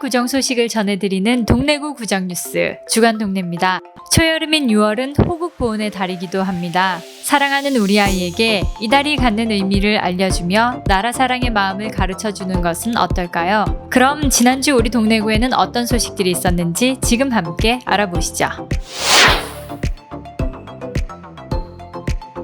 구정 소식을 전해드리는 동래구 구정 뉴스 주간 동네입니다. 초여름인 6월은 호국 보훈의 달이기도 합니다. 사랑하는 우리 아이에게 이 달이 갖는 의미를 알려주며 나라 사랑의 마음을 가르쳐 주는 것은 어떨까요? 그럼 지난주 우리 동래구에는 어떤 소식들이 있었는지 지금 함께 알아보시죠.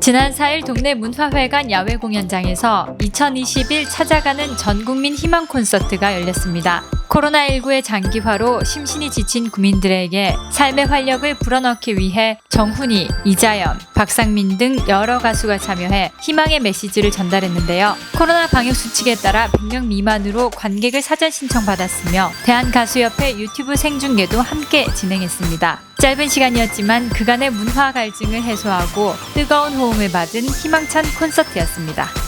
지난 4일 동네 문화회관 야외 공연장에서 2021 찾아가는 전국민 희망 콘서트가 열렸습니다. 코로나19의 장기화로 심신이 지친 국민들에게 삶의 활력을 불어넣기 위해 정훈이, 이자연, 박상민 등 여러 가수가 참여해 희망의 메시지를 전달했는데요. 코로나 방역 수칙에 따라 100명 미만으로 관객을 사전 신청받았으며 대한가수협회 유튜브 생중계도 함께 진행했습니다. 짧은 시간이었지만 그간의 문화 갈증을 해소하고 뜨거운 호응을 받은 희망찬 콘서트였습니다.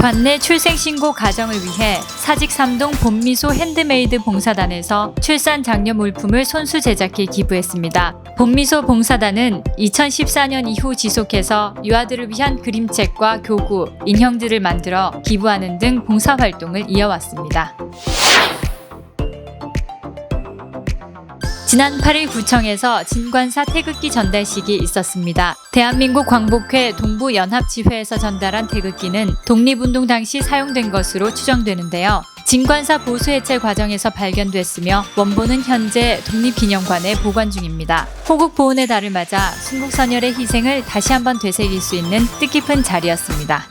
관내 출생신고 가정을 위해 사직 삼동 본미소 핸드메이드 봉사단에서 출산 장려 물품을 손수 제작해 기부했습니다. 본미소 봉사단은 2014년 이후 지속해서 유아들을 위한 그림책과 교구, 인형들을 만들어 기부하는 등 봉사활동을 이어왔습니다. 지난 8일 구청에서 진관사 태극기 전달식이 있었습니다. 대한민국 광복회 동부연합지회에서 전달한 태극기는 독립운동 당시 사용된 것으로 추정되는데요. 진관사 보수 해체 과정에서 발견됐으며 원본은 현재 독립기념관에 보관 중입니다. 호국 보훈의 달을 맞아 순국 선열의 희생을 다시 한번 되새길 수 있는 뜻깊은 자리였습니다.